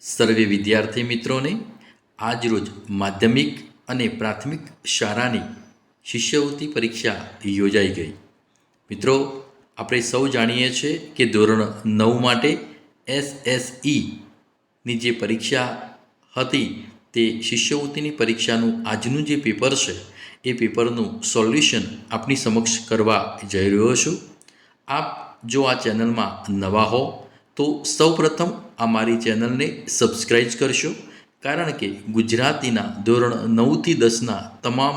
સર્વે વિદ્યાર્થી મિત્રોને આજરોજ માધ્યમિક અને પ્રાથમિક શાળાની શિષ્યવૃત્તિ પરીક્ષા યોજાઈ ગઈ. મિત્રો, આપણે સૌ જાણીએ છીએ કે ધોરણ નવ માટે એસએસઈની જે પરીક્ષા હતી તે શિષ્યવૃત્તિની પરીક્ષાનું આજનું જે પેપર છે, એ પેપરનું સોલ્યુશન આપની સમક્ષ કરવા જઈ રહ્યો છું. આપ જો આ ચેનલમાં નવા હો, તો સૌપ્રથમ આ મારી ચેનલને સબસ્ક્રાઈબ કરશો, કારણ કે ગુજરાતીના ધોરણ નવથી દસના તમામ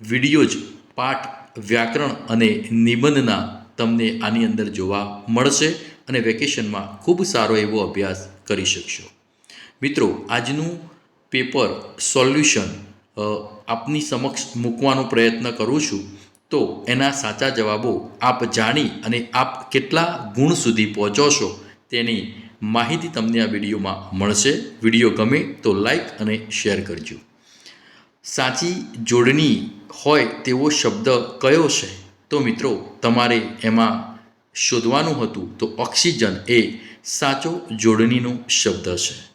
વીડિયો જ પાઠ, વ્યાકરણ અને નિબંધના તમને આની અંદર જોવા મળશે અને વેકેશનમાં ખૂબ સારો એવો અભ્યાસ કરી શકશો. મિત્રો, આજનું પેપર સોલ્યુશન આપની સમક્ષ મૂકવાનો પ્રયત્ન કરું છું. તો એના સાચા જવાબો આપ જાણી અને આપ કેટલા ગુણ સુધી પહોંચો છો તેની માહિતી તમને આ વિડીયોમાં મળશે. વીડિયો ગમે તો લાઈક અને શેર કરજો. સાચી જોડણી હોય તેવો શબ્દ કયો છે? તો મિત્રો, તમારે એમાં શોધવાનું હતું તો ઓક્સિજન એ સાચો જોડણીનો શબ્દ છે.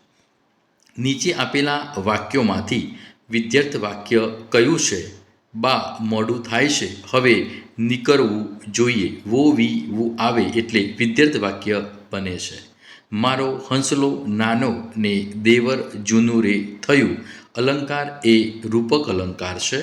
નીચે આપેલા વાક્યોમાંથી વિદ્યાર્થ વાક્ય કયું છે? બા, મોડું થાય છે. હવે નીકળવું જોઈએ. વો, વી, વું આવે એટલે વિદ્યાર્થ વાક્ય બને છે. મારો હંસલો નાનો ને દેવર જૂનું રે થયું. અલંકાર એ રૂપક અલંકાર છે.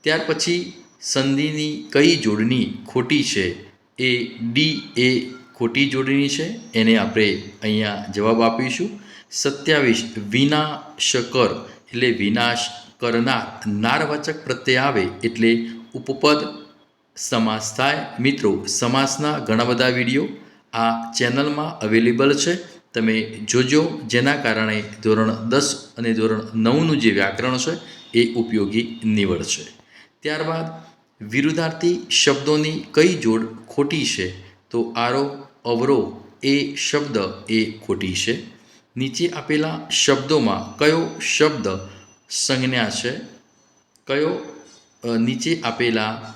ત્યાર પછી સંધિની કઈ જોડણી ખોટી છે? એ ડી એ ખોટી જોડણી છે. એને આપણે અહીંયા જવાબ આપીશું. સત્યાવીસ વિનાશકર એટલે વિનાશ કરનાર નારવાચક પ્રત્યે આવે એટલે ઉપપદ સમાસ થાય. મિત્રો, સમાસના ઘણા બધા વીડિયો આ ચેનલમાં અવેલેબલ છે. તમે જોજો, જેના કારણે ધોરણ દસ અને ધોરણ નવનું જે વ્યાકરણ છે, એ ઉપયોગી નીવડશે. ત્યારબાદ, વિરુદ્ધાર્થી શબ્દોની કઈ જોડ ખોટી છે, તો આરો, અવરો, એ શબ્દ એ ખોટી છે. નીચે આપેલા શબ્દોમાં કયો શબ્દ સંજ્ઞા છે? કયો નીચે આપેલા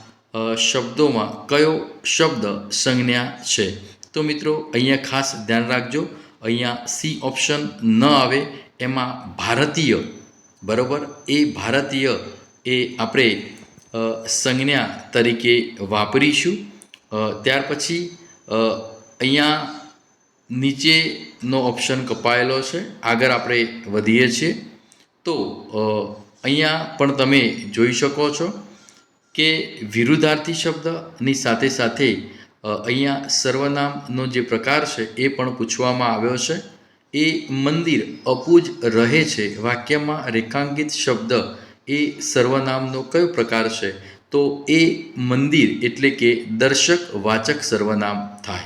શબ્દોમાં કયો શબ્દ સંજ્ઞા છે? તો મિત્રો, અહીંયા ખાસ ધ્યાન રાખજો. અહીંયા સી ઓપ્શન ન આવે, એમાં ભારતીય, બરાબર? એ ભારતીય એ આપણે સંજ્ઞા તરીકે વાપરીશું. ત્યાર પછી અહીંયા નીચેનો ઓપ્શન કપાયેલો છે. આગળ આપણે વધીએ છીએ. તો અહીંયા પણ તમે જોઈ શકો છો કે વિરુદ્ધાર્થી શબ્દની સાથે સાથે અહીંયા સર્વનામનો જે પ્રકાર છે એ પણ પૂછવામાં આવ્યો છે. એ મંદિર અપૂજ રહે છે. વાક્યમાં રેખાંકિત શબ્દ એ સર્વનામનો કયો પ્રકાર છે? તો એ મંદિર એટલે કે દર્શક વાચક સર્વનામ થાય.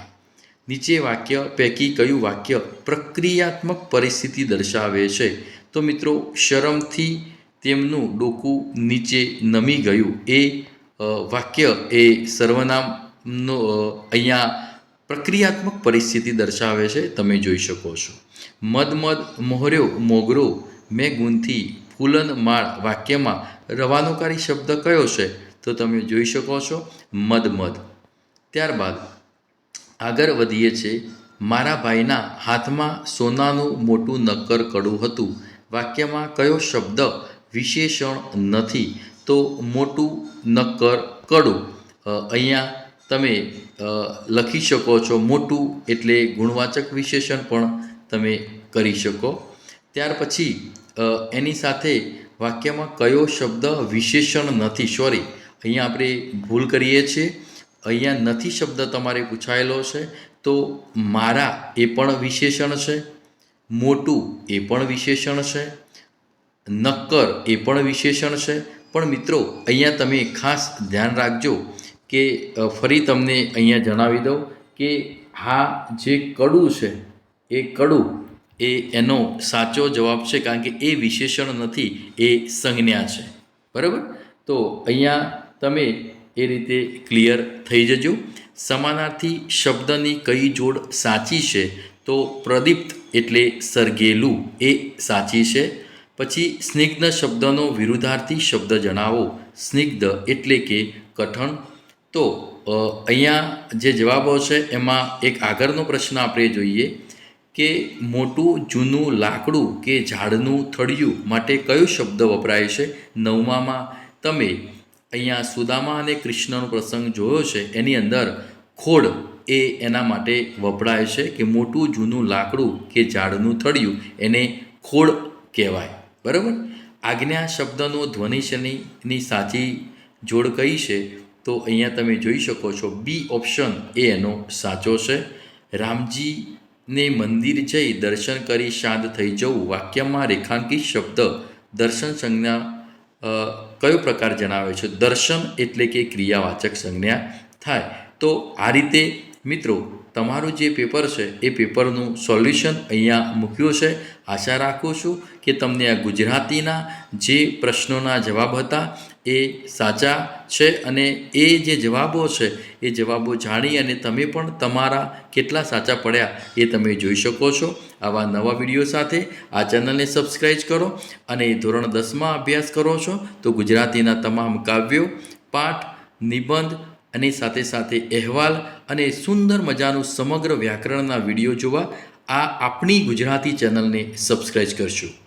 નીચે વાક્ય પૈકી કયું વાક્ય પ્રક્રિયાત્મક પરિસ્થિતિ દર્શાવે છે? તો મિત્રો, શરમથી તેમનું ડોકું નીચે નમી ગયું. એ વાક્ય એ સર્વનામનો અ, અહીંયા પ્રક્રિયાત્મક પરિસ્થિતિ દર્શાવે છે તમે જોઈ શકો છો. મદ મદ મોહર્યો મોગરો મેં ગુંથી ફૂલન માળ વાક્યમાં રવાનોકારી શબ્દ કયો છે તો તમે જોઈ શકો છો મદ મદ. ત્યારબાદ આગળ વધીએ છીએ મારા ભાઈના હાથમાં સોનાનું મોટું નક્કર કડું હતું. વાક્યમાં કયો શબ્દ વિશેષણ નથી તો મોટું નક્કર કડું. અહીંયા તમે લખી શકો છો મોટું એટલે ગુણવાચક વિશેષણ પણ તમે કરી શકો. ત્યાર પછી એની સાથે વાક્યમાં કયો શબ્દ વિશેષણ નથી સોરી અહીંયા આપણે ભૂલ કરીએ છીએ. અહીંયા નથી શબ્દ તમારે પૂછાયેલો છે, તો મારા એ પણ વિશેષણ છે, મોટું એ પણ વિશેષણ છે, નક્કર એ પણ વિશેષણ છે. પણ મિત્રો, અહીંયા તમે ખાસ ધ્યાન રાખજો કે ફરી તમને અહીંયા જણાવી દઉં કે હા, જે કડું છે, એ કડું, એ એનો સાચો જવાબ છે કારણ કે એ વિશેષણ નથી, એ સંજ્ઞા છે. બરાબર? તો અહીંયા તમે એ રીતે ક્લિયર થઈ જજો. સમાનાર્થી શબ્દની કઈ જોડ સાચી છે, તો પ્રદીપ્ત એટલે સરગેલું, એ સાચી છે. પછી સ્નિગ્ધ શબ્દનો વિરુદ્ધાર્થી શબ્દ જણાવો. સ્નિગ્ધ એટલે કે કઠણ તો અહીંયા જે જવાબો છે, એમાં એક આગળનો પ્રશ્ન આપણે જોઈએ કે મોટું, જૂનું, લાકડું કે ઝાડનું થળિયું માટે કયો શબ્દ વપરાય છે? નવમામાં, તમે અહીંયા સુદામા અને કૃષ્ણનો પ્રસંગ જોયો છે, એની અંદર ખોડ એ એના માટે વપરાય છે કે મોટું, જૂનું લાકડું કે ઝાડનું થળિયું, એને ખોડ કહેવાય. બરાબર? આજ્ઞા શબ્દનો ધ્વનિશનીની સાચી જોડ કઈ છે? તો અહીંયા તમે જોઈ શકો છો બી ઓપ્શન એ એનો સાચો છે. રામજીને મંદિર જઈ દર્શન કરી શાંત થઈ જવું. વાક્યમાં રેખાંકિત શબ્દ દર્શન સંજ્ઞા કયો પ્રકાર જણાવે છે? દર્શન એટલે કે ક્રિયાવાચક સંજ્ઞા થાય. તો આ રીતે મિત્રો, તમારું જે પેપર છે એ પેપરનું સોલ્યુશન અહીંયા મૂક્યું છે. આશા રાખું છું કે તમને આ ગુજરાતીના જે પ્રશ્નોના જવાબ હતા એ સાચા છે અને એ જે જવાબો છે, એ જવાબો જાણી અને તમે પણ તમારા કેટલા સાચા પડ્યા એ તમે જોઈ શકો છો. આવા નવા વીડિયો સાથે આ ચેનલને સબસ્ક્રાઈબ કરો અને ધોરણ દસમાં અભ્યાસ કરો છો તો ગુજરાતીના તમામ કાવ્યો, પાઠ, નિબંધ અને સાથે સાથે અહેવાલ અને સુંદર મજાનું સમગ્ર વ્યાકરણના વીડિયો જોવા આ આપણી ગુજરાતી ચેનલને સબસ્ક્રાઈબ કરશું.